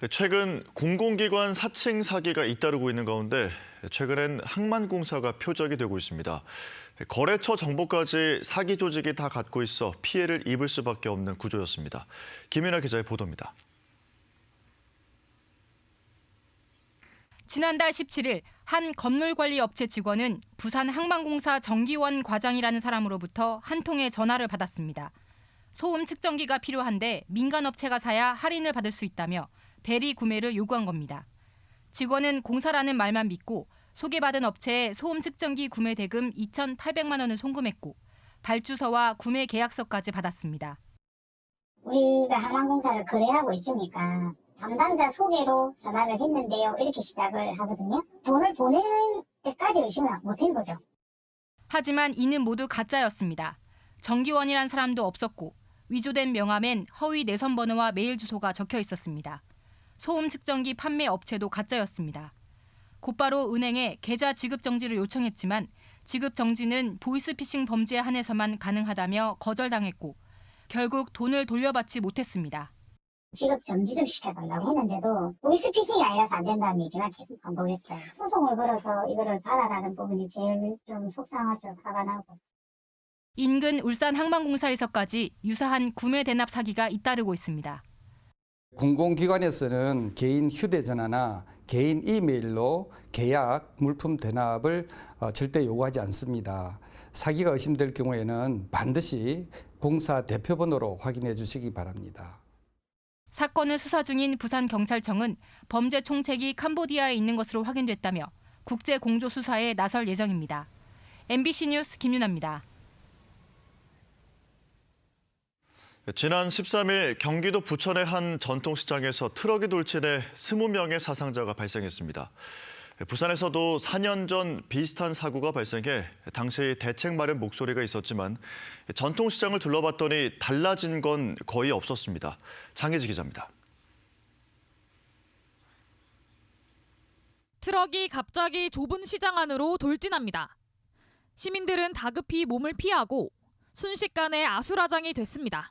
네, 최근 공공기관 사칭 사기가 잇따르고 있는 가운데 최근엔 항만공사가 표적이 되고 있습니다. 거래처 정보까지 사기 조직이 다 갖고 있어 피해를 입을 수밖에 없는 구조였습니다. 김윤아 기자의 보도입니다. 지난달 17일 한 건물관리업체 직원은 부산 항만공사 정기원 과장이라는 사람으로부터 한 통의 전화를 받았습니다. 소음 측정기가 필요한데 민간업체가 사야 할인을 받을 수 있다며 대리 구매를 요구한 겁니다. 직원은 공사라는 말만 믿고 소개받은 업체에 소음 측정기 구매 대금 2,800만 원을 송금했고 발주서와 구매 계약서까지 받았습니다. 우리가 항만공사를 거래하고 있으니까 담당자 소개로 전화를 했는데요. 이렇게 시작을 하거든요. 돈을 보낼 때까지 의심을 못한 거죠. 하지만 이는 모두 가짜였습니다. 정기원이란 사람도 없었고 위조된 명함엔 허위 내선 번호와 메일 주소가 적혀 있었습니다. 소음 측정기 판매 업체도 가짜였습니다. 곧바로 은행에 계좌 지급 정지를 요청했지만 지급 정지는 보이스피싱 범죄에 한해서만 가능하다며 거절당했고 결국 돈을 돌려받지 못했습니다. 지급 정지 좀 시켜달라고 했는데도 보이스피싱이 아니라서 안 된다는 얘기만 계속 반복했어요. 소송을 걸어서 이거를 받아라는 부분이 제일 좀 속상하죠. 화가 나고. 인근 울산 항만공사에서까지 유사한 구매 대납 사기가 잇따르고 있습니다. 공공기관에서는 개인 휴대전화나 개인 이메일로 계약 물품 대납을 어, 절대 요구하지 않습니다. 사기가 의심될 경우에는 반드시 공사 대표번호로 확인해 주시기 바랍니다. 사건을 수사 중인 부산경찰청은 범죄 총책이 캄보디아에 있는 것으로 확인됐다며 국제 공조 수사에 나설 예정입니다. MBC 뉴스 김윤아입니다. 지난 13일 경기도 부천의 한 전통시장에서 트럭이 돌진해 20명의 사상자가 발생했습니다. 부산에서도 4년 전 비슷한 사고가 발생해 당시 대책 마련 목소리가 있었지만 전통시장을 둘러봤더니 달라진 건 거의 없었습니다. 장혜지 기자입니다. 트럭이 갑자기 좁은 시장 안으로 돌진합니다. 시민들은 다급히 몸을 피하고 순식간에 아수라장이 됐습니다.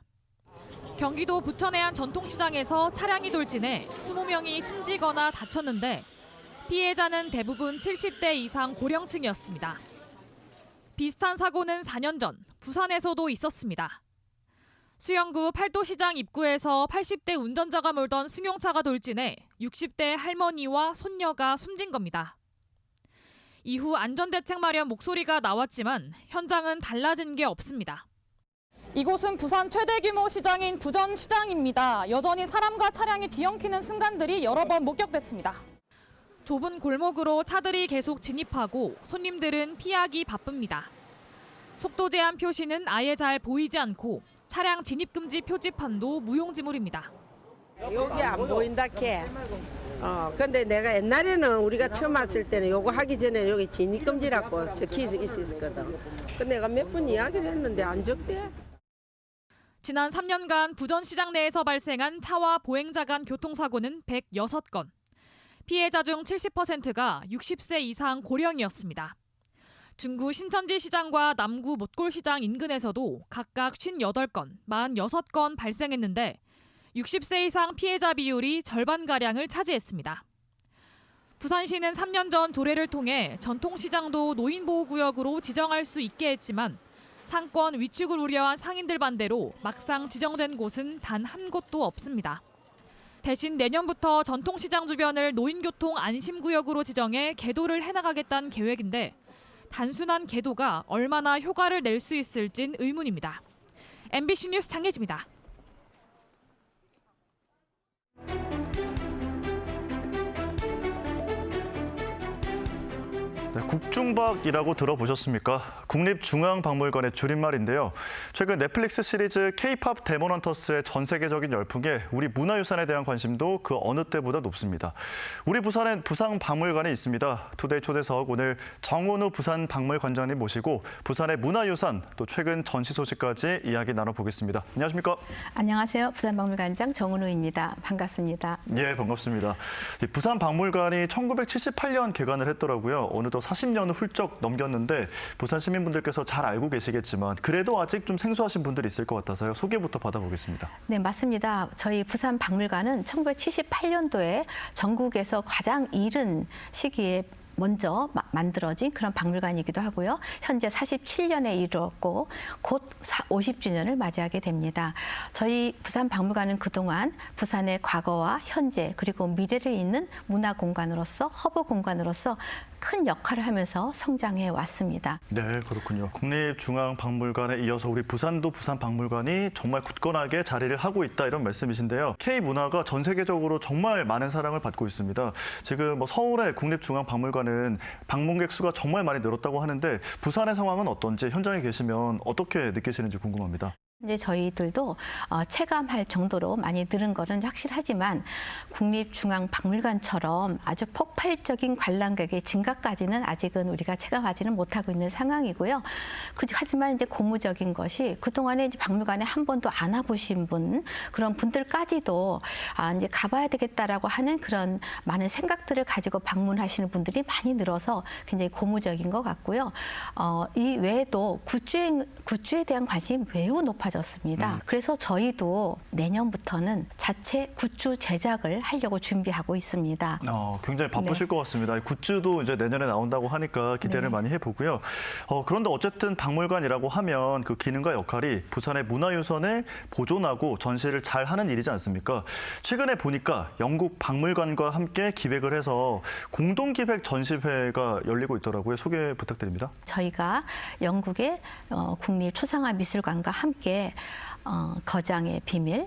경기도 부천의 한 전통시장에서 차량이 돌진해 20명이 숨지거나 다쳤는데 피해자는 대부분 70대 이상 고령층이었습니다. 비슷한 사고는 4년 전 부산에서도 있었습니다. 수영구 팔도시장 입구에서 80대 운전자가 몰던 승용차가 돌진해 60대 할머니와 손녀가 숨진 겁니다. 이후 안전대책 마련 목소리가 나왔지만 현장은 달라진 게 없습니다. 이곳은 부산 최대 규모 시장인 부전시장입니다. 여전히 사람과 차량이 뒤엉키는 순간들이 여러 번 목격됐습니다. 좁은 골목으로 차들이 계속 진입하고 손님들은 피하기 바쁩니다. 속도 제한 표시는 아예 잘 보이지 않고 차량 진입 금지 표지판도 무용지물입니다. 여기 안 보인다 캐. 어, 근데 내가 옛날에는 우리가 처음 왔을 때는 요거 하기 전에 여기 진입 금지라고 적혀 있었거든. 그 내가 몇 번 이야기를 했는데 안 적대. 지난 3년간 부전시장 내에서 발생한 차와 보행자 간 교통사고는 106건. 피해자 중 70%가 60세 이상 고령이었습니다. 중구 신천지 시장과 남구 못골 시장 인근에서도 각각 58건, 46건 발생했는데 60세 이상 피해자 비율이 절반가량을 차지했습니다. 부산시는 3년 전 조례를 통해 전통시장도 노인보호구역으로 지정할 수 있게 했지만 상권 위축을 우려한 상인들 반대로 막상 지정된 곳은 단 한 곳도 없습니다. 대신 내년부터 전통시장 주변을 노인교통 안심구역으로 지정해 개도를 해나가겠다는 계획인데 단순한 개도가 얼마나 효과를 낼 수 있을진 의문입니다. MBC 뉴스 장예지입니다. 네, 국중박이라고 들어보셨습니까? 국립중앙박물관의 줄임말인데요. 최근 넷플릭스 시리즈 K-팝 데모넌터스의 전 세계적인 열풍에 우리 문화유산에 대한 관심도 그 어느 때보다 높습니다. 우리 부산엔 부산박물관이 있습니다. 투데이 초대석 오늘 정은우 부산박물관장님 모시고 부산의 문화유산 또 최근 전시 소식까지 이야기 나눠보겠습니다. 안녕하십니까? 안녕하세요. 부산박물관장 정은우입니다. 반갑습니다. 예, 반갑습니다. 이 부산박물관이 1978년 개관을 했더라고요. 어느덧 벌써 40년을 훌쩍 넘겼는데 부산 시민분들께서 잘 알고 계시겠지만 그래도 아직 좀 생소하신 분들이 있을 것 같아서요. 소개부터 받아보겠습니다. 네, 맞습니다. 저희 부산 박물관은 1978년도에 전국에서 가장 이른 시기에 먼저 마- 만들어진 그런 박물관이기도 하고요. 현재 47년에 이르렀고 곧 50주년을 맞이하게 됩니다. 저희 부산 박물관은 그동안 부산의 과거와 현재 그리고 미래를 잇는 문화 공간으로서 허브 공간으로서 큰 역할을 하면서 성장해 왔습니다. 네, 그렇군요. 국립중앙박물관에 이어서 우리 부산도 부산박물관이 정말 굳건하게 자리를 하고 있다 이런 말씀이신데요. K 문화가 전 세계적으로 정말 많은 사랑을 받고 있습니다. 지금 뭐 서울의 국립중앙박물관은 방문객 수가 정말 많이 늘었다고 하는데 부산의 상황은 어떤지 현장에 계시면 어떻게 느끼시는지 궁금합니다. 이제 저희들도 어, 체감할 정도로 많이 늘은 거는 확실하지만 국립중앙박물관처럼 아주 폭발적인 관람객의 증가까지는 아직은 우리가 체감하지는 못하고 있는 상황이고요. 그- 하지만 이제 고무적인 것이 그동안에 이제 박물관에 한 번도 안 와보신 분 그런 분들까지도 아, 이제 가봐야 되겠다라고 하는 그런 많은 생각들을 가지고 방문하시는 분들이 많이 늘어서 굉장히 고무적인 것 같고요. 어, 이 외에도 굿즈에, 굿즈에 대한 관심이 매우 높아 졌습니다. 그래서 저희도 내년부터는 자체 굿즈 제작을 하려고 준비하고 있습니다. 어, 굉장히 바쁘실 네. 것 같습니다. 굿즈도 이제 내년에 나온다고 하니까 기대를 네. 많이 해보고요. 어, 그런데 어쨌든 박물관이라고 하면 그 기능과 역할이 부산의 문화유산을 보존하고 전시를 잘 하는 일이지 않습니까? 최근에 보니까 영국 박물관과 함께 기획을 해서 공동 기획 전시회가 열리고 있더라고요. 소개 부탁드립니다. 저희가 영국의 어, 국립 초상화 미술관과 함께 어, 거장의 비밀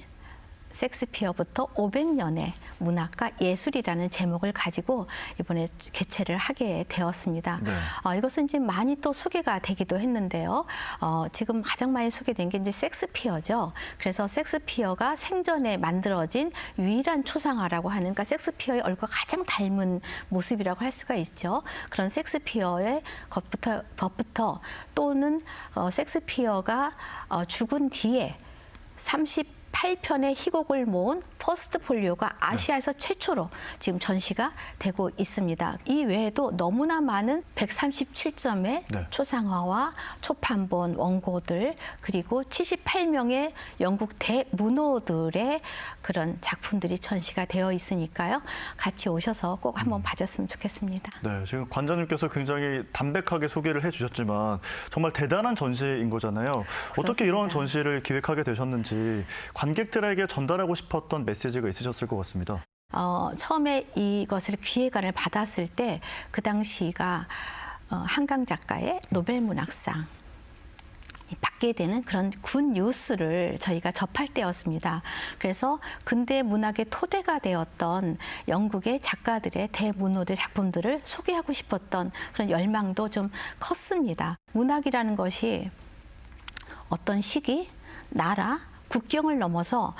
섹스피어부터 500년의 문학과 예술이라는 제목을 가지고 이번에 개최를 하게 되었습니다. 네. 어, 이것은 이제 많이 또 소개가 되기도 했는데요. 어, 지금 가장 많이 소개된 게 이제 섹스피어죠. 그래서 섹스피어가 생전에 만들어진 유일한 초상화라고 하는 그러니까 섹스피어의 얼굴과 가장 닮은 모습이라고 할 수가 있죠. 그런 섹스피어의 것부터 법부터 또는 어, 섹스피어가 어, 죽은 뒤에 38편의 희곡을 모은 퍼스트 폴리오가 아시아에서 최초로 지금 전시가 되고 있습니다. 이 외에도 너무나 많은 137점의 네. 초상화와 초판본 원고들 그리고 78명의 영국 대문호들의 그런 작품들이 전시가 되어 있으니까요. 같이 오셔서 꼭 한번 봐줬으면 좋겠습니다. 네, 지금 관장님께서 굉장히 담백하게 소개를 해주셨지만 정말 대단한 전시인 거잖아요. 어떻게 이런 그렇습니다. 전시를 기획하게 되셨는지 관객들에게 전달하고 싶었던 메시지가 있으셨을 것 같습니다. 어, 처음에 이것을 기획안을 받았을 때 그 당시가 어, 한강 작가의 노벨 문학상 이 받게 되는 그런 군 뉴스를 저희가 접할 때였습니다. 그래서 근대 문학의 토대가 되었던 영국의 작가들의 대문호들 작품들을 소개하고 싶었던 그런 열망도 좀 컸습니다. 문학이라는 것이 어떤 시기, 나라, 국경을 넘어서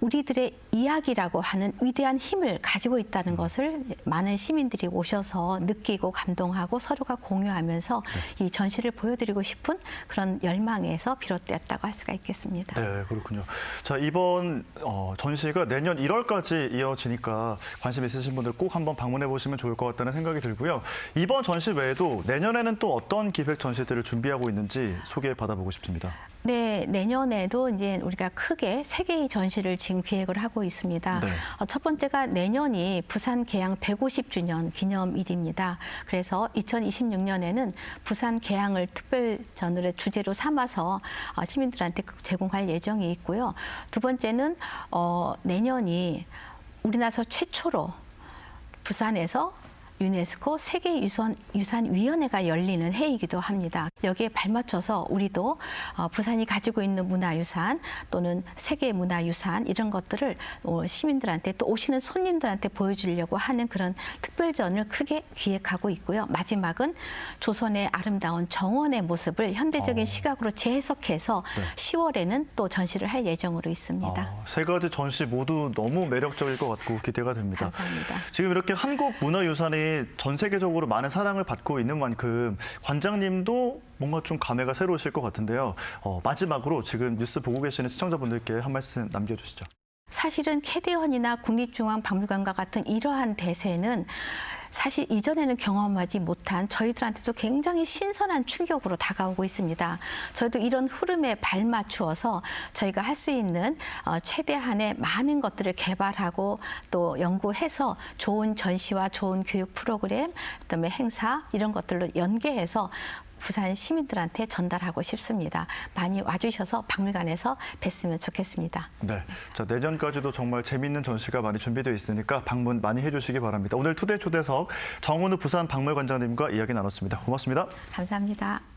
우리들의 이야기라고 하는 위대한 힘을 가지고 있다는 것을 많은 시민들이 오셔서 느끼고 감동하고 서로가 공유하면서 이 전시를 보여드리고 싶은 그런 열망에서 비롯되었다고 할 수가 있겠습니다. 네, 그렇군요. 자, 이번 어, 전시가 내년 1월까지 이어지니까 관심 있으신 분들 꼭 한번 방문해 보시면 좋을 것 같다는 생각이 들고요. 이번 전시 외에도 내년에는 또 어떤 기획 전시들을 준비하고 있는지 소개 받아보고 싶습니다. 네, 내년에도 이제 우리가 크게 세 개의 전시를 지금 기획을 하고 있습니다. 네. 어, 첫 번째가 내년이 부산 개항 150주년 기념일입니다. 그래서 2026년에는 부산 개항을 특별전을 주제로 삼아서 어, 시민들한테 제공할 예정이 있고요. 두 번째는 어, 내년이 우리나라에서 최초로 부산에서 유네스코 세계유산 유산위원회가 열리는 해이기도 합니다. 여기에 발맞춰서 우리도 어, 부산이 가지고 있는 문화유산 또는 세계 문화유산 이런 것들을 어, 시민들한테 또 오시는 손님들한테 보여주려고 하는 그런 특별전을 크게 기획하고 있고요. 마지막은 조선의 아름다운 정원의 모습을 현대적인 어. 시각으로 재해석해서 네. 10월에는 또 전시를 할 예정으로 있습니다. 어, 세 가지 전시 모두 너무 매력적일 것 같고 기대가 됩니다. 감사합니다. 지금 이렇게 한국 문화유산이 전 세계적으로 많은 사랑을 받고 있는 만큼 관장님도 뭔가 좀 감회가 새로우실 것 같은데요. 어, 마지막으로 지금 뉴스 보고 계시는 시청자분들께 한 말씀 남겨주시죠. 사실은 캐대원이나 국립중앙박물관과 같은 이러한 대세는 사실 이전에는 경험하지 못한 저희들한테도 굉장히 신선한 충격으로 다가오고 있습니다. 저희도 이런 흐름에 발맞추어서 저희가 할 수 있는 어, 최대한의 많은 것들을 개발하고 또 연구해서 좋은 전시와 좋은 교육 프로그램, 그다음에 행사 이런 것들로 연계해서 부산 시민들한테 전달하고 싶습니다. 많이 와주셔서 박물관에서 뵀으면 좋겠습니다. 네. 자, 내년까지도 정말 재미있는 전시가 많이 준비되어 있으니까 방문 많이 해주시기 바랍니다. 오늘 투데이 초대석 정은우 부산 박물관장님과 이야기 나눴습니다. 고맙습니다. 감사합니다.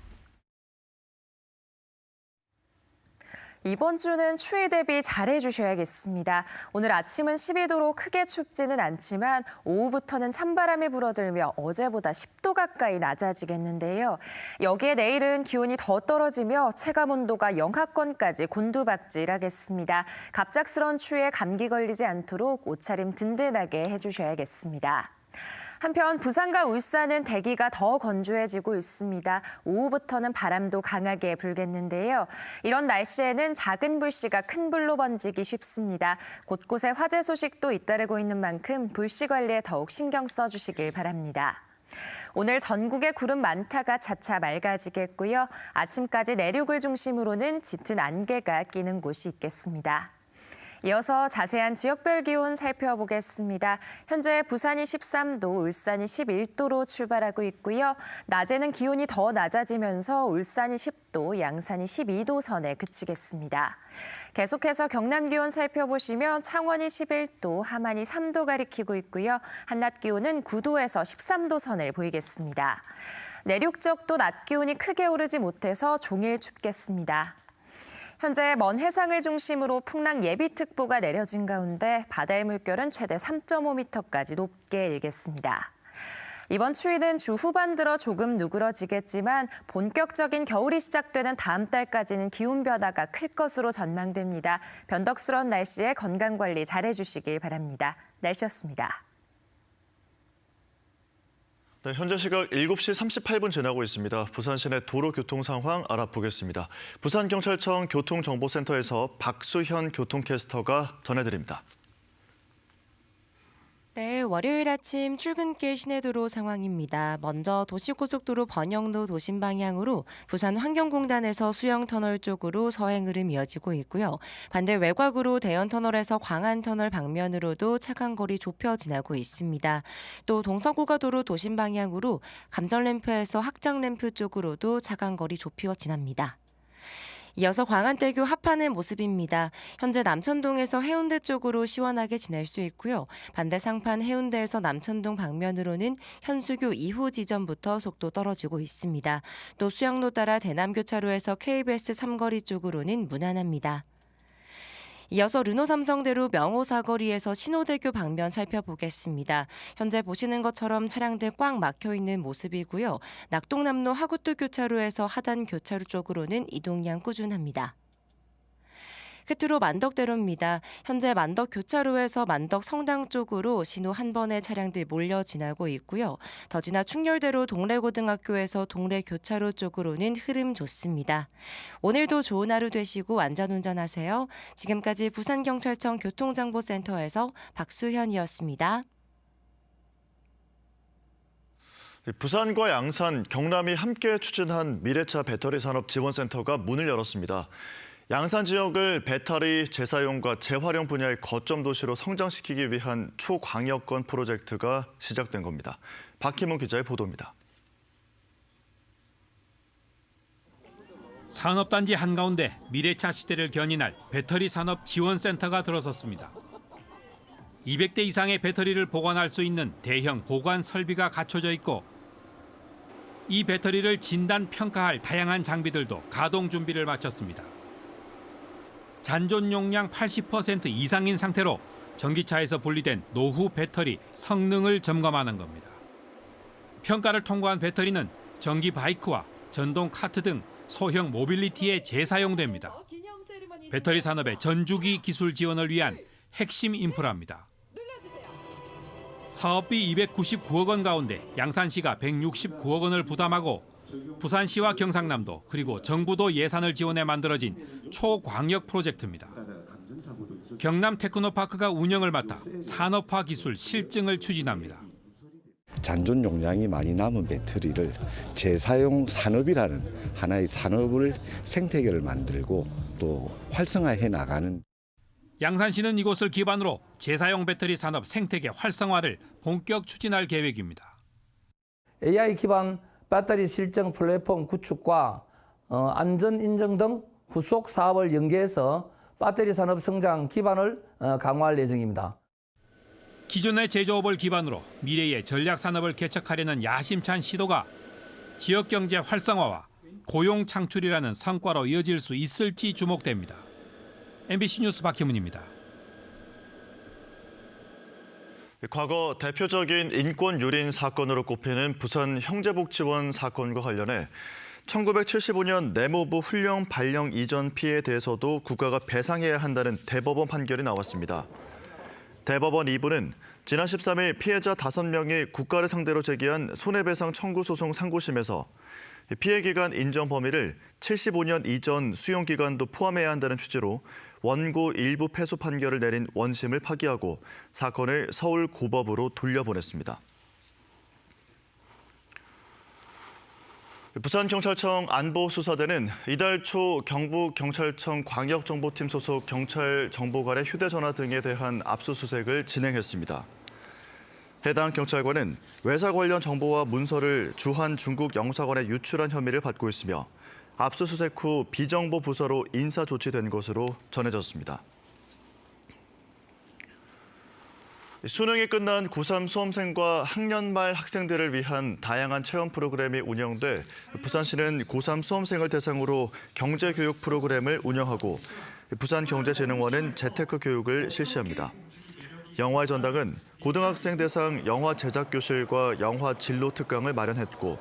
이번 주는 추위 대비 잘해 주셔야겠습니다. 오늘 아침은 12도로 크게 춥지는 않지만 오후부터는 찬바람이 불어들며 어제보다 10도 가까이 낮아지겠는데요. 여기에 내일은 기온이 더 떨어지며 체감 온도가 영하권까지 곤두박질하겠습니다. 갑작스런 추위에 감기 걸리지 않도록 옷차림 든든하게 해주셔야겠습니다. 한편 부산과 울산은 대기가 더 건조해지고 있습니다. 오후부터는 바람도 강하게 불겠는데요. 이런 날씨에는 작은 불씨가 큰 불로 번지기 쉽습니다. 곳곳에 화재 소식도 잇따르고 있는 만큼 불씨 관리에 더욱 신경 써주시길 바랍니다. 오늘 전국에 구름 많다가 차차 맑아지겠고요. 아침까지 내륙을 중심으로는 짙은 안개가 끼는 곳이 있겠습니다. 이어서 자세한 지역별 기온 살펴보겠습니다. 현재 부산이 13도, 울산이 11도로 출발하고 있고요. 낮에는 기온이 더 낮아지면서 울산이 10도, 양산이 12도 선에 그치겠습니다. 계속해서 경남 기온 살펴보시면 창원이 11도, 함안이 3도 가리키고 있고요. 한낮 기온은 9도에서 13도 선을 보이겠습니다. 내륙 지역도 낮 기온이 크게 오르지 못해서 종일 춥겠습니다. 현재 먼 해상을 중심으로 풍랑 예비특보가 내려진 가운데 바다의 물결은 최대 3.5m까지 높게 일겠습니다. 이번 추위는 주 후반 들어 조금 누그러지겠지만 본격적인 겨울이 시작되는 다음 달까지는 기온 변화가 클 것으로 전망됩니다. 변덕스러운 날씨에 건강 관리 잘 해주시길 바랍니다. 날씨였습니다. 네, 현재 시각 7시 38분 지나고 있습니다. 부산 시내 도로 교통 상황 알아보겠습니다. 부산경찰청 교통정보센터에서 박수현 교통캐스터가 전해드립니다. 네, 월요일 아침 출근길 시내도로 상황입니다. 먼저 도시고속도로 번영로 도심 방향으로 부산 환경공단에서 수영터널 쪽으로 서행 흐름 이어지고 있고요. 반대 외곽으로 대연터널에서 광안터널 방면으로도 차간 거리 좁혀 지나고 있습니다. 또 동서고가도로 도심 방향으로 감전램프에서 확장램프 쪽으로도 차간 거리 좁혀 지납니다. 이어서 광안대교 합하는 모습입니다. 현재 남천동에서 해운대 쪽으로 시원하게 지낼 수 있고요. 반대 상판 해운대에서 남천동 방면으로는 현수교 2호 지점부터 속도 떨어지고 있습니다. 또 수양로 따라 대남교차로에서 KBS 삼거리 쪽으로는 무난합니다. 이어서 르노 삼성대로 명호 사거리에서 신호대교 방면 살펴보겠습니다. 현재 보시는 것처럼 차량들 꽉 막혀 있는 모습이고요. 낙동남로 하구도 교차로에서 하단 교차로 쪽으로는 이동량 꾸준합니다. 끝으로 만덕대로입니다. 현재 만덕 교차로에서 만덕 성당 쪽으로 신호 한 번의 차량들 몰려 지나고 있고요. 더 지나 충렬대로 동래고등학교에서 동래 교차로 쪽으로는 흐름 좋습니다. 오늘도 좋은 하루 되시고 안전운전하세요. 지금까지 부산경찰청 교통정보센터에서 박수현이었습니다. 부산과 양산, 경남이 함께 추진한 미래차 배터리 산업 지원센터가 문을 열었습니다. 양산 지역을 배터리 재사용과 재활용 분야의 거점 도시로 성장시키기 위한 초광역권 프로젝트가 시작된 겁니다. 박희문 기자의 보도입니다. 산업단지 한가운데 미래차 시대를 견인할 배터리 산업 지원센터가 들어섰습니다. 200대 이상의 배터리를 보관할 수 있는 대형 보관 설비가 갖춰져 있고 이 배터리를 진단 평가할 다양한 장비들도 가동 준비를 마쳤습니다. 잔존 용량 80% 이상인 상태로 전기차에서 분리된 노후 배터리 성능을 점검하는 겁니다. 평가를 통과한 배터리는 전기 바이크와 전동 카트 등 소형 모빌리티에 재사용됩니다. 배터리 산업의 전주기 기술 지원을 위한 핵심 인프라입니다. 사업비 299억 원 가운데 양산시가 169억 원을 부담하고 부산시와 경상남도 그리고 정부도 예산을 지원해 만들어진 초광역 프로젝트입니다. 경남 테크노파크가 운영을 맡아 산업화 기술 실증을 추진합니다. 잔존 용량이 많이 남은 배터리를 재사용 산업이라는 하나의 산업을 생태계를 만들고 또 활성화해 나가는 양산시는 이곳을 기반으로 재사용 배터리 산업 생태계 활성화를 본격 추진할 계획입니다. AI 기반 배터리 실증 플랫폼 구축과 어, 안전 인증 등 후속 사업을 연계해서 배터리 산업 성장 기반을 어, 강화할 예정입니다. 기존의 제조업을 기반으로 미래의 전략 산업을 개척하려는 야심찬 시도가 지역 경제 활성화와 고용 창출이라는 성과로 이어질 수 있을지 주목됩니다. MBC 뉴스 박희문입니다. 과거 대표적인 인권 유린 사건으로 꼽히는 부산 형제복지원 사건과 관련해 1975년 내무부 훈령 발령 이전 피해에 대해서도 국가가 배상해야 한다는 대법원 판결이 나왔습니다. 대법원 2부는 지난 13일 피해자 5명이 국가를 상대로 제기한 손해배상 청구 소송 상고심에서 피해 기간 인정 범위를 75년 이전 수용 기간도 포함해야 한다는 취지로 원고 일부 패소 판결을 내린 원심을 파기하고 사건을 서울 고법으로 돌려보냈습니다. 부산경찰청 안보수사대는 이달 초 경북경찰청 광역정보팀 소속 경찰 정보관의 휴대전화 등에 대한 압수수색을 진행했습니다. 해당 경찰관은 외사 관련 정보와 문서를 주한 중국 영사관에 유출한 혐의를 받고 있으며 압수수색 후 비정보 부서로 인사 조치된 것으로 전해졌습니다. 수능이 끝난 고3 수험생과 학년 말 학생들을 위한 다양한 체험 프로그램이 운영돼 부산시는 고3 수험생을 대상으로 경제교육 프로그램을 운영하고 부산경제진흥원은 재테크 교육을 실시합니다. 영화의 전당은 고등학생 대상 영화 제작 교실과 영화 진로 특강을 마련했고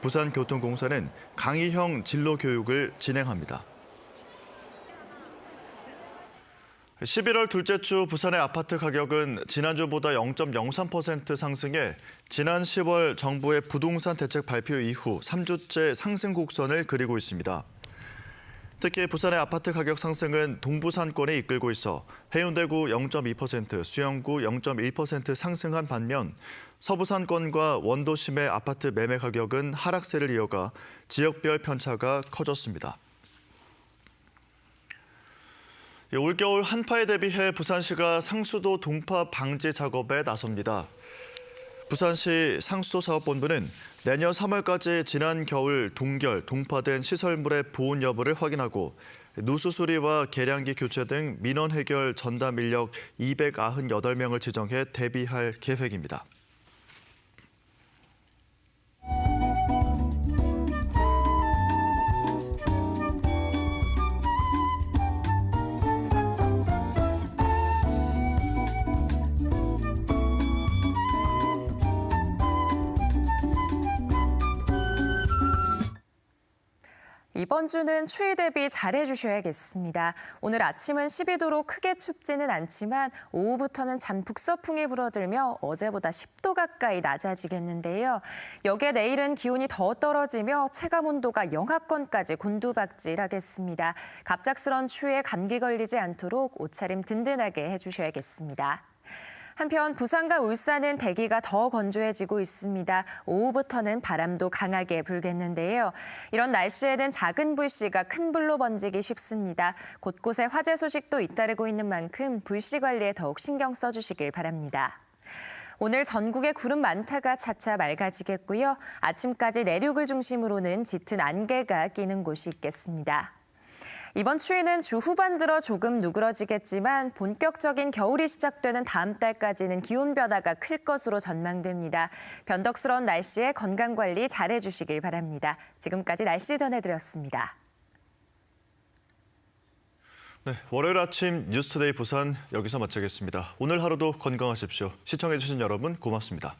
부산교통공사는 강의형 진로 교육을 진행합니다. 11월 둘째 주 부산의 아파트 가격은 지난주보다 0.03% 상승해 지난 10월 정부의 부동산 대책 발표 이후 3주째 상승 곡선을 그리고 있습니다. 특히 부산의 아파트 가격 상승은 동부산권에 이끌고 있어 해운대구 0.2%, 수영구 0.1% 상승한 반면 서부산권과 원도심의 아파트 매매 가격은 하락세를 이어가 지역별 편차가 커졌습니다. 올겨울 한파에 대비해 부산시가 상수도 동파 방지 작업에 나섭니다. 부산시 상수도사업본부는 내년 3월까지 지난 겨울 동결, 동파된 시설물의 보온 여부를 확인하고 누수 수리와 계량기 교체 등 민원 해결 전담 인력 298명을 지정해 대비할 계획입니다. 이번 주는 추위 대비 잘해 주셔야겠습니다. 오늘 아침은 12도로 크게 춥지는 않지만 오후부터는 잠북 서풍이 불어들며 어제보다 10도 가까이 낮아지겠는데요. 여기에 내일은 기온이 더 떨어지며 체감 온도가 영하권까지 곤두박질하겠습니다. 갑작스런 추위에 감기 걸리지 않도록 옷차림 든든하게 해주셔야겠습니다. 한편 부산과 울산은 대기가 더 건조해지고 있습니다. 오후부터는 바람도 강하게 불겠는데요. 이런 날씨에는 작은 불씨가 큰 불로 번지기 쉽습니다. 곳곳에 화재 소식도 잇따르고 있는 만큼 불씨 관리에 더욱 신경 써주시길 바랍니다. 오늘 전국에 구름 많다가 차차 맑아지겠고요. 아침까지 내륙을 중심으로는 짙은 안개가 끼는 곳이 있겠습니다. 이번 추위는 주 후반 들어 조금 누그러지겠지만 본격적인 겨울이 시작되는 다음 달까지는 기온 변화가 클 것으로 전망됩니다. 변덕스러운 날씨에 건강 관리 잘해 주시길 바랍니다. 지금까지 날씨 전해드렸습니다. 네, 월요일 아침 뉴스투데이 부산 여기서 마치겠습니다. 오늘 하루도 건강하십시오. 시청해주신 여러분 고맙습니다.